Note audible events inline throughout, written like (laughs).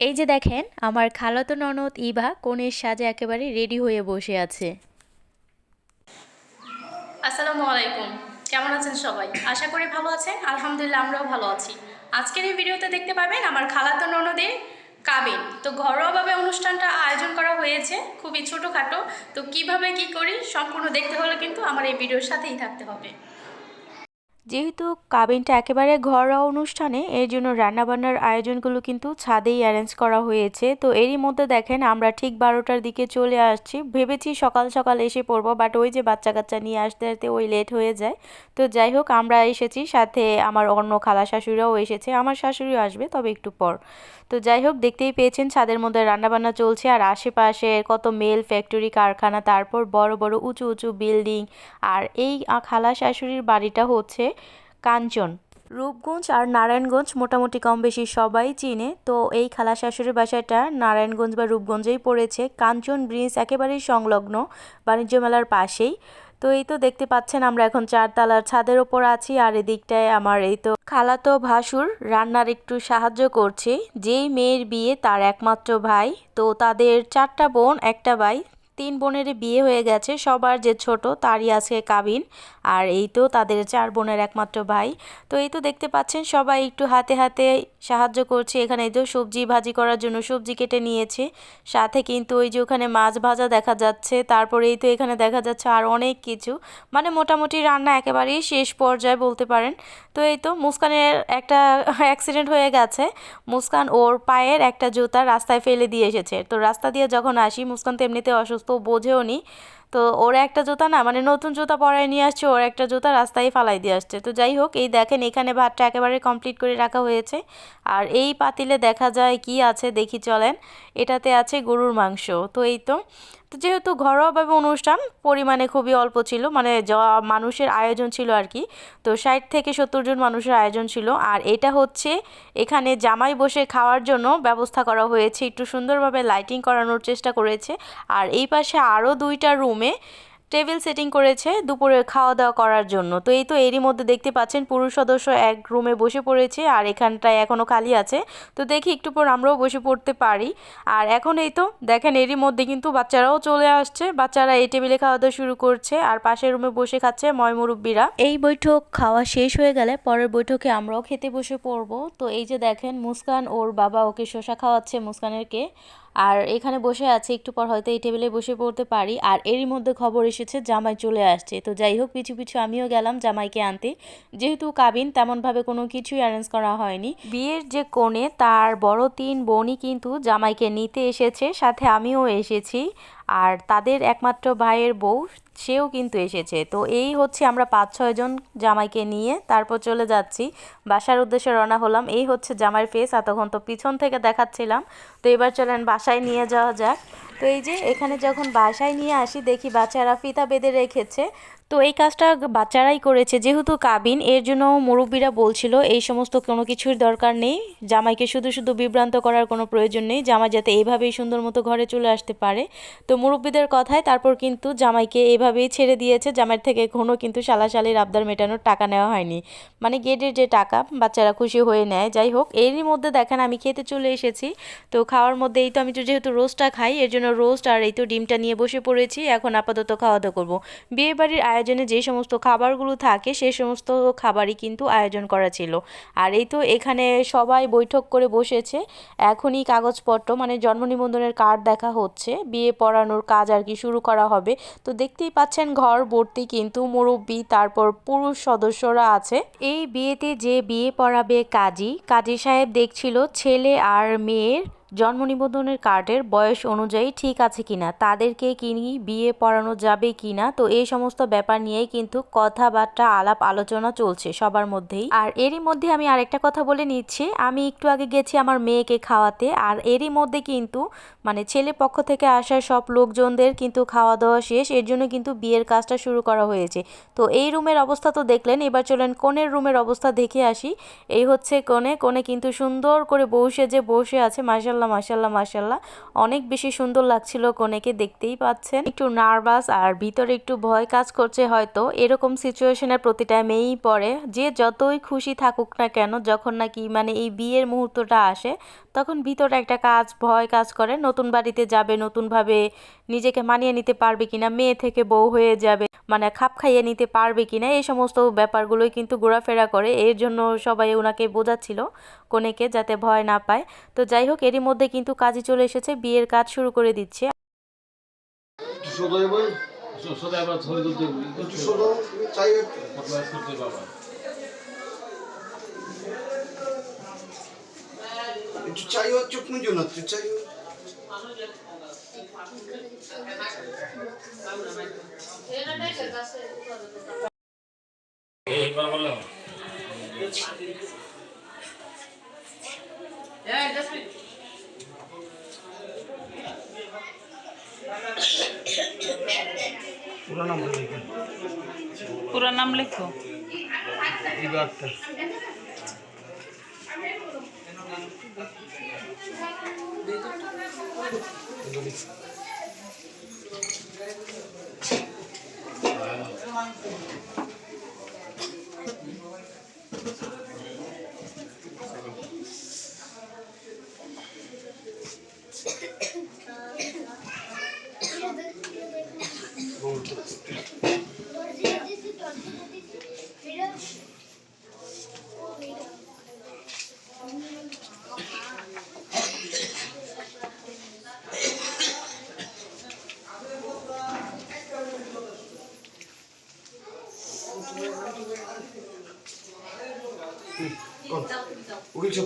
এই যে দেখেন, আমার খালাতো ননদ ইভা কোণের সাজে একেবারে রেডি হয়ে বসে আছে। আসসালামু আলাইকুম। কেমন আছেন সবাই? আশা করি ভালো আছেন। আলহামদুলিল্লাহ, আমরাও ভালো আছি। আজকের এই ভিডিওতে দেখতে পাবেন আমার খালাতো ননদের কাবিন। তো ঘরোয়াভাবে অনুষ্ঠানটা আয়োজন করা হয়েছে, খুবই ছোটোখাটো। তো কীভাবে কি করি সম্পূর্ণ দেখতে হলে কিন্তু আমার এই ভিডিওর সাথেই থাকতে হবে। যেহেতু কাবিনটা একেবারে ঘরোয়া অনুষ্ঠানে, এর জন্য রান্নাবান্নার আয়োজনগুলো কিন্তু ছাদেই অ্যারেঞ্জ করা হয়েছে। তো এরই মধ্যে দেখেন আমরা ঠিক বারোটার দিকে চলে আসছি। ভেবেছি সকাল সকাল এসে পড়ব বাট ওই যে বাচ্চা কাচ্চা নিয়ে আসতে আসতে ওই লেট হয়ে যায়। তো যাই হোক, আমরা এসেছি, সাথে আমার অন্য খালা শাশুড়িরাও এসেছে। আমার শাশুড়িও আসবে, তবে একটু পর। তো যাই হোক, দেখতেই পেয়েছেন ছাদের মধ্যে রান্নাবান্না চলছে, আর আশেপাশে কত মেল ফ্যাক্টরি কারখানা, তারপর বড় বড় উঁচু উঁচু বিল্ডিং আর এই খালা শাশুড়ির বাড়িটা হচ্ছে কাঞ্চন। রূপগঞ্জ আর নারায়ণগঞ্জ মোটামুটি কম বেশি সবাই চিনে। তো এই খালা শাশুড়ির বাসাটা নারায়ণগঞ্জ বা রূপগঞ্জেই পড়েছে। কাঞ্চন ব্রিজ একেবারেই সংলগ্ন বাণিজ্য মেলার পাশেই। তো এই তো দেখতে পাচ্ছেন আমরা এখন চারতলার ছাদের ওপর আছি আর এদিকটায় আমার এই তো খালাতো ভাসুর রান্নার একটু সাহায্য করছে। যেই মেয়ের বিয়ে তার একমাত্র ভাই। তো তাদের চারটা বোন, একটা ভাই। তিন বোনের বিয়ে হয়ে গেছে। সবার যে ছোট, তারই আজকে কাবিন। আর এই তো তাদের চার বোনের একমাত্র ভাই। তো এই তো দেখতে পাচ্ছেন, সবাই একটু হাতে হাতে সাহায্য করছে। এখানে এই তো সবজি ভাজি করার জন্য সবজি কেটে নিয়েছে। সাথে কিন্তু ওই যে ওখানে মাছ ভাজা দেখা যাচ্ছে। তারপরে এই তো এখানে দেখা যাচ্ছে আর অনেক কিছু। মানে মোটামুটি রান্না একেবারেই শেষ পর্যায়ে বলতে পারেন। তো এই তো মুস্কানের একটা (laughs) অ্যাক্সিডেন্ট হয়ে গেছে। মুস্কান ওর পায়ের একটা জুতা রাস্তায় ফেলে দিয়ে এসেছে। তো রাস্তা দিয়ে যখন আসি, মুস্কান তো এমনিতে অসুস্থ। বোঝেও নি তো ওর একটা জুতা না মানে নতুন জুতা পরায় নিয়ে আসছে, ওর একটা জুতা রাস্তায় ফালাই দিয়ে আসছে। তো যাই হোক, এই দেখেন এখানে ভাতটা একেবারে কমপ্লিট করে রাখা হয়েছে। আর এই পাতিলে দেখা যায় কি আছে দেখি চলেন। এটাতে আছে গরুর মাংস। তো এই তো তো যেহেতু ঘরোয়াভাবে অনুষ্ঠান, পরিমাণে খুবই অল্প ছিল মানে মানুষের আয়োজন ছিল আর কি, তো ষাট থেকে সত্তর জন মানুষের আয়োজন ছিল। আর এটা হচ্ছে এখানে জামাই বসে খাওয়ার জন্য ব্যবস্থা করা হয়েছে। একটু সুন্দরভাবে লাইটিং করানোর চেষ্টা করেছে। আর এই পাশে আরও দুইটা রুমে টেবিল সেটিং করেছে দুপুরে খাওয়া দাওয়া করার জন্য। তো এই তো এরই মধ্যে দেখতে পাচ্ছেন পুরুষ সদস্য এক রুমে বসে পড়েছে আর এখানটায় এখনও খালি আছে। তো দেখি একটু পর আমরাও বসে পড়তে পারি। আর এখন এই তো দেখেন এরই মধ্যে কিন্তু বাচ্চারাও চলে আসছে। বাচ্চারা এই টেবিলে খাওয়া দাওয়া শুরু করছে আর পাশের রুমে বসে খাচ্ছে ময় মুরব্বীরা। এই বৈঠক খাওয়া শেষ হয়ে গেলে পরের বৈঠকে আমরাও খেতে বসে পড়ব। তো এই যে দেখেন মুস্কান, ওর বাবা ওকে শসা খাওয়াচ্ছে মুস্কানেরকে আর এখানে বসে আছে, একটু পর হয়তো এই টেবিলে বসে পড়তে পারি। আর এরই মধ্যে খবর এসেছে, জামাই চলে আসছে। তো যাই হোক পিছু পিছু আমিও গেলাম জামাইকে আনতে। যেহেতু কাবিন, তেমনভাবে কোনো কিছুই অ্যারেঞ্জ করা হয়নি। বিয়ের যে কোণে, তার বড় তিন বোনই কিন্তু জামাইকে নিতে এসেছে, সাথে আমিও এসেছি। আর তাদের একমাত্র ভাইয়ের বউ সেও কিন্তু এসেছে। তো এই হচ্ছে আমরা পাঁচ ছয়জন জামাইকে নিয়ে তারপর চলে যাচ্ছি। বাসার উদ্দেশ্যে রওনা হলাম। এই হচ্ছে জামাইয়ের ফেস এতক্ষণ তো পিছন থেকে দেখাচ্ছিলাম। তো এবার চলেন বাসায় নিয়ে যাওয়া যাক। তো এই যে এখানে যখন বাসায় নিয়ে আসি, দেখি বাচ্চারা ফিতা বেঁধে রেখেছে। তো এই কাজটা বাচ্চারাই করেছে। যেহেতু কাবিন, এর জন্য মুরব্বীরা বলছিল, এই সমস্ত কোনো কিছুর দরকার নেই। জামাইকে শুধু শুধু বিভ্রান্ত করার কোনো প্রয়োজন নেই। জামাই যাতে এইভাবেই সুন্দর মতো ঘরে চলে আসতে পারে। তো মুরব্বীদের কথায় তারপর কিন্তু জামাইকে এভাবেই ছেড়ে দিয়েছে। জামাইয়ের থেকে কোনো কিন্তু সালাশালির আবদার মেটানোর টাকা নেওয়া হয়নি। মানে গেটের যে টাকা, বাচ্চারা খুশি হয়ে নেয়। যাই হোক, এরই মধ্যে দেখেন আমি খেতে চলে এসেছি। তো খাওয়ার মধ্যে এই তো আমি যেহেতু রোজটা খাই, এর জন্য রোস্ট আর এই তো ডিমটা নিয়ে বসে পড়েছি, এখন আপাতত খাওয়া দাওয়া করব। বিয়ে বাড়ির আয়োজনে যে সমস্ত খাবারগুলো থাকে, সে সমস্ত খাবারই কিন্তু আয়োজন করা ছিল। আর এই তো এখানে সবাই বৈঠক করে বসেছে। এখনই কাগজপত্র মানে জন্ম নিবন্ধনের কার্ড দেখা হচ্ছে। বিয়ে পড়ানোর কাজ আর কি শুরু করা হবে। তো দেখতেই পাচ্ছেন ঘর ভর্তি কিন্তু মুরব্বী, তারপর পুরুষ সদস্যরা আছে। এই বিয়েতে যে বিয়ে পড়াবে কাজী কাজী সাহেব দেখছিল ছেলে আর মেয়ের জন্ম নিবন্ধনের কার্ডের বয়স অনুযায়ী ঠিক আছে কিনা, তাদেরকে কিনি বিয়ে পড়ানো যাবে কিনা, তো এই সমস্ত ব্যাপার নিয়েই কিন্তু কথাবার্তা, আলাপ আলোচনা চলছে সবার মধ্যেই। আর এরই মধ্যে আমি আরেকটা কথা বলে নিচ্ছি, আমি একটু আগে গেছি আমার মেয়েকে খাওয়াতে, আর এরই মধ্যে কিন্তু মানে ছেলে পক্ষ থেকে আসা সব লোকজনদের কিন্তু খাওয়া দাওয়া শেষ, এর জন্য কিন্তু বিয়ের কাজটা শুরু করা হয়েছে। তো এই রুমের অবস্থা তো দেখলেন, এবার চলেন কোনের রুমের অবস্থা দেখে আসি। এই হচ্ছে কোণে কোণে কিন্তু সুন্দর করে বসে যে বসে আছে মাসাল্লাহ মাসাল্লাহ মাসাল্লাহ অনেক বেশি সুন্দর লাগছিল কনেকে, দেখতেই পাচ্ছেন। একটু নার্ভাস আর ভিতরে একটু ভয় কাজ করছে হয়তো। এরকম সিচুয়েশনের প্রতিটা মেয়েই পড়ে যে যতই খুশি থাকুক না কেন, যখন নাকি মানে এই বিয়ের মুহূর্তটা আসে তখন ভিতরে একটা কাজ ভয় কাজ করে নতুন বাড়িতে যাবে নতুনভাবে নিজেকে মানিয়ে নিতে পারবে কিনা মেয়ে থেকে বউ হয়ে যাবে মানে খাপ খাইয়ে নিতে পারবে কিনা এই সমস্ত ব্যাপারগুলোই কিন্তু ঘোরাফেরা করে এর জন্য সবাই ওনাকে বোঝাচ্ছিল কনেকে যাতে ভয় না পায় তো যাই হোক এরই মধ্যে কিন্তু কাজই চলে এসেছে বিয়ের কাজ শুরু করে দিচ্ছে সদয় বই সদায় আবার ছবি তুলতে একটু সদয় চাই একটু ফটোগ্রাফ করতে বাবা একটু চাই চোখ মুজো না একটু চাই এইবার বললাম পুরো নাম লেখো। সাহেব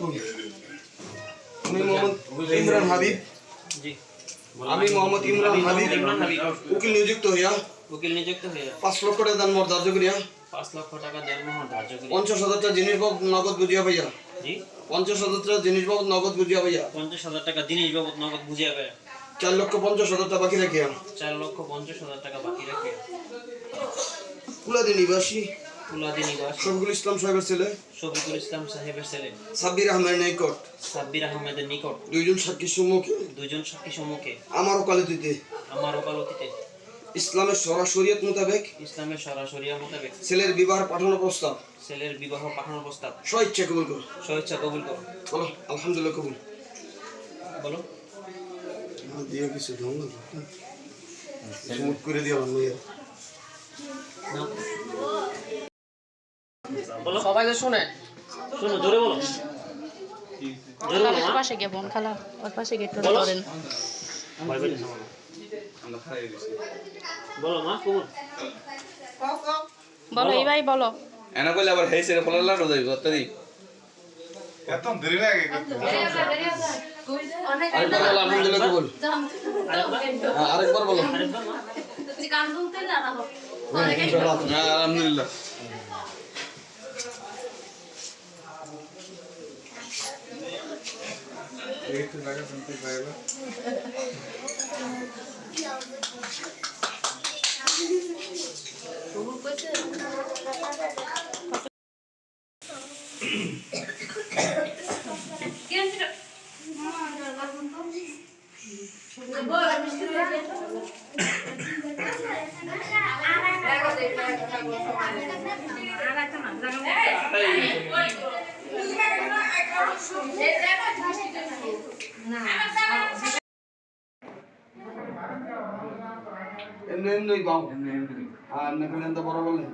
কবি আমি মোহাম্মদ ইমরান হাবিব। আমি মোহাম্মদ ইমরান হাবিব। উকিল নিযুক্ত হইয়া। উকিল নিযুক্ত পাঁচ লক্ষ টাকা দান মোর ধার্য করিয়া। পাঁচ লক্ষ টাকা দেনমোহর ধার্য করি পঞ্চাশ হাজার টাকা জিনিস বাবদ নগদ বুঝিয়া পাইয়া। পঞ্চাশ হাজার টাকা জিনিস বাবদ নগদ বুঝিয়া পাইয়া। পঞ্চাশ হাজার টাকা জিনিস বাবদ নগদ বুঝিয়ে পায় চার লক্ষ পঞ্চাশ হাজার টাকা বাকি রাখিয়া। চার লক্ষ পঞ্চাশ হাজার টাকা বাকি রেখে কুলাদি নিবাসী। ফুলাদি নিবাস। শফিকুল ইসলাম সাহেবের ছেলে। শফিকুল ইসলাম সাহেবের ছেলে। সাব্বির আহমেদ নিকট। সাব্বির আহমেদের নিকট। দুইজন সাক্ষী সম্মুখে? দুজন সাক্ষী সম্মুখে। আমার ওকালতিতে। আমার ওকালতিতে। ইসলামের সরাসরিয়ত মোতাবেক ইসলামের সরাসরি মোতাবেক। ছেলের বিবাহ পাঠানো প্রস্তাব। ছেলের বিবাহ পাঠানোর প্রস্তাব। স্বইচ্ছা কবুল কর। স্বেচ্ছা কবুল করো। বলো আলহামদুলিল্লাহ কবুল। বলো। দিয়ে কিছু মুখ করে মেয়ের। নাও। বলো। সবাই যে শুনে। শোনো জোরে বলো। জোরে বলো মা। পাশে গিয়ে বোন খালা ওর পাশে গিয়ে একটু বলো। ভয় পেলে শোনো বলো মা কবুল বলো এই ভাই বলো। এনা কইলে আবার হেই সেরে ফলালা রো যাইব তারি এত দেরি লাগে আরেকবার বলো আলহামদুলিল্লাহ কবুল আরেকবার হ্যাঁ, ইনশাআল্লাহ। হ্যাঁ আলহামদুলিল্লাহ এমনি এমনি গাও আর না করে এত বড় বলে?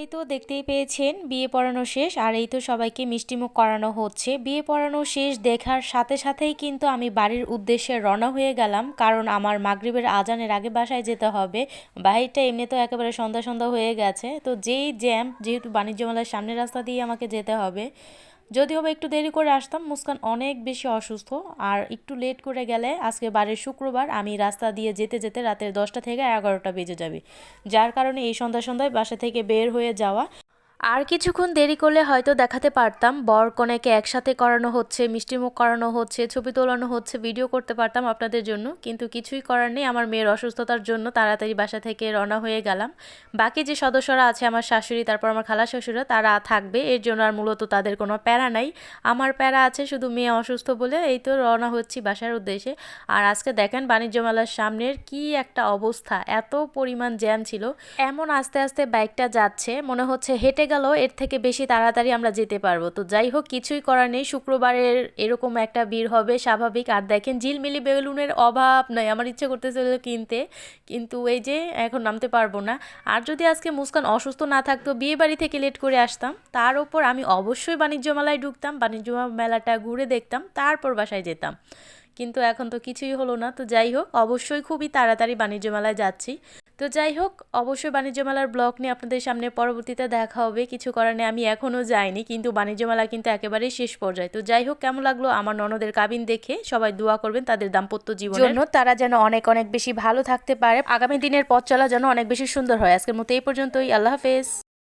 এই তো দেখতেই পেয়েছেন, বিয়ে পড়ানো শেষ, আর এই তো সবাইকে মিষ্টিমুখ করানো হচ্ছে। বিয়ে পড়ানো শেষ দেখার সাথে সাথেই কিন্তু আমি বাড়ির উদ্দেশ্যে রওনা হয়ে গেলাম, কারণ আমার মাগরীবের আজানের আগে বাসায় যেতে হবে। বাহিরটা এমনি তো একেবারে সন্ধ্যা সন্ধ্যা হয়ে গেছে, তো যেই জ্যাম যেহেতু বাণিজ্য মেলার সামনের রাস্তা দিয়ে আমাকে যেতে হবে যদিও বা একটু দেরি করে আসতাম, মুস্কান অনেক বেশি অসুস্থ। আর একটু লেট করে গেলে আজকে বারের শুক্রবার আমি রাস্তা দিয়ে যেতে যেতে রাতের দশটা থেকে এগারোটা বেজে যাবে। যার কারণে এই সন্ধ্যা সন্ধ্যায় বাসা থেকে বের হয়ে যাওয়া আর কিছুক্ষণ দেরি করলে হয়তো দেখাতে পারতাম। বর কনেকে একসাথে করানো হচ্ছে, মিষ্টিমুখ করানো হচ্ছে, ছবি তোলানো হচ্ছে, ভিডিও করতে পারতাম আপনাদের জন্য। কিন্তু কিছুই করার নেই, আমার মেয়ের অসুস্থতার জন্য তাড়াতাড়ি বাসা থেকে রওনা হয়ে গেলাম। বাকি যে সদস্যরা আছে, আমার শাশুড়ি, তারপর আমার খালা শ্বশুরা তারা থাকবে। এর জন্য আর মূলত তাদের কোনো প্যারা নাই। আমার প্যারা আছে, শুধু মেয়ে অসুস্থ বলে এই তো রওনা হচ্ছি বাসার উদ্দেশ্যে। আর আজকে দেখেন বাণিজ্য মেলার সামনের কি একটা অবস্থা, এত পরিমাণ জ্যাম ছিল। এমন আস্তে আস্তে বাইকটা যাচ্ছে, মনে হচ্ছে হেঁটে গেল, এর থেকে বেশি তাড়াতাড়ি আমরা যেতে পারব। তো যাই হোক, কিছুই করার নেই। শুক্রবারের এরকম একটা ভিড় হবে, স্বাভাবিক। আর দেখেন, ঝিলমিলি বেলুনের অভাব নয়। আমার ইচ্ছে করতেছিল কিনতে, কিন্তু এই যে এখন নামতে পারব না। আর যদি আজকে মুস্কান অসুস্থ না থাকতো বিয়ে বাড়ি থেকে লেট করে আসতাম, তার ওপর আমি অবশ্যই বাণিজ্য মেলায় ঢুকতাম বাণিজ্য মেলাটা ঘুরে দেখতাম, তারপর বাসায় যেতাম। কিন্তু এখন তো কিছুই হলো না। তো যাই হোক, অবশ্যই খুবই তাড়াতাড়ি বাণিজ্য মেলায় যাচ্ছি। তো যাই হোক, অবশ্যই বাণিজ্য মেলার ব্লগ নিয়ে আপনাদের সামনে পরবর্তীতে দেখা হবে। কিছু করার নেই, আমি এখনও যাইনি, কিন্তু বাণিজ্য মেলা কিন্তু একেবারেই শেষ পর্যায়ে। তো যাই হোক, কেমন লাগল আমার ননদের কাবিন দেখে? সবাই দোয়া করবেন তাদের দাম্পত্য জীবন জন্য তারা যেন অনেক অনেক বেশি ভালো থাকতে পারে। আগামী দিনের পথ চলা যেন অনেক বেশি সুন্দর হয়। আজকের মতো এই পর্যন্তই। আল্লাহ হাফেজ।